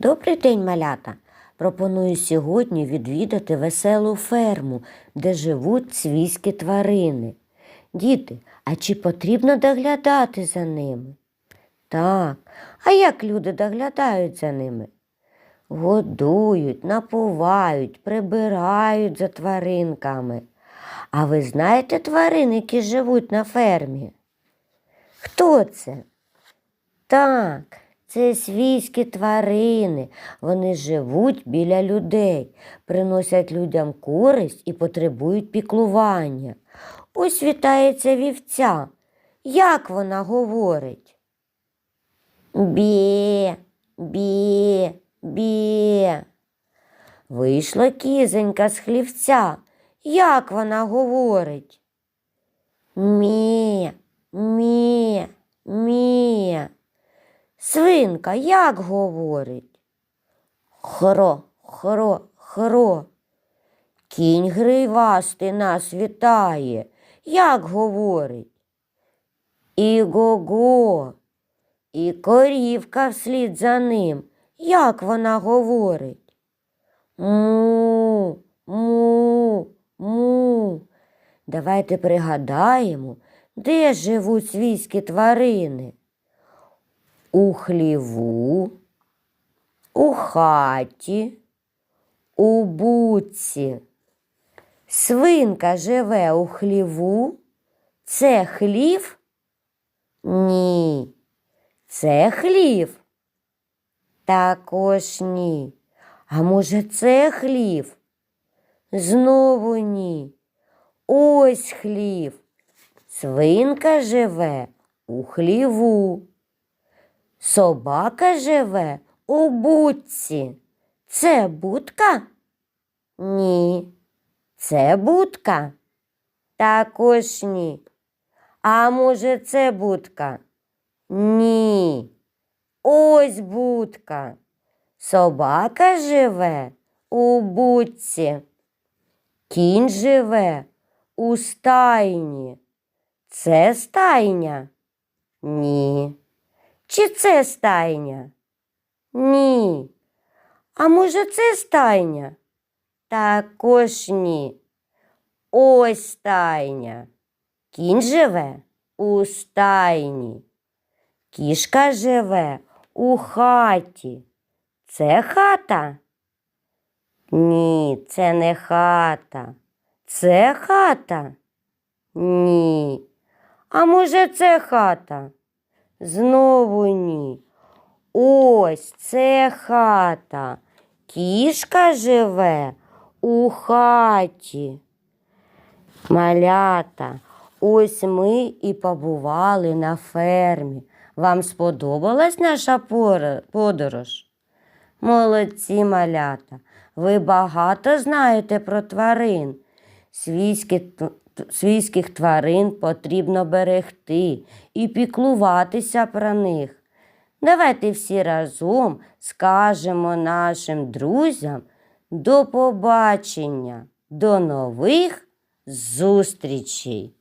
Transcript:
Добрий день, малята! Пропоную сьогодні відвідати веселу ферму, де живуть свійські тварини. Діти, а чи потрібно доглядати за ними? Так, а як люди доглядають за ними? Годують, напувають, прибирають за тваринками. А ви знаєте тварин, які живуть на фермі? Хто це? Так, це свійські тварини. Вони живуть біля людей, приносять людям користь і потребують піклування. Ось вітається вівця. Як вона говорить? Бє, бє, бє. Вийшла кізонька з хлівця. Як вона говорить? Мє, мє, мє. Свинка як говорить? Хро, хро, хро. Кінь гривастий нас вітає. Як говорить? Іго-го. І корівка вслід за ним. Як вона говорить? Му, му, му. Давайте пригадаємо, де живуть свійські тварини. У хліву, у хаті, у буці. Свинка живе у хліву. Це хлів? Ні. Це хлів? Також ні. А може, це хлів? Знову ні. Ось хлів. Свинка живе у хліву. Собака живе у будці. Це будка? Ні. Це будка? Також ні. А може, це будка? Ні. Ось будка. Собака живе у будці. Кінь живе у стайні. Це стайня? Ні. Чи це стайня? Ні. А може, це стайня? Також ні. Ось стайня. Кінь живе у стайні. Кішка живе у хаті. Це хата? Ні, це не хата. Це хата? Ні. А може, це хата? Знову ні. Ось це хата. Кішка живе у хаті. Малята, ось ми і побували на фермі. Вам сподобалась наша подорож? Молодці малята, ви багато знаєте про тварин. Свійські, свійських тварин потрібно берегти і піклуватися про них. Давайте всі разом скажемо нашим друзям до побачення, до нових зустрічей!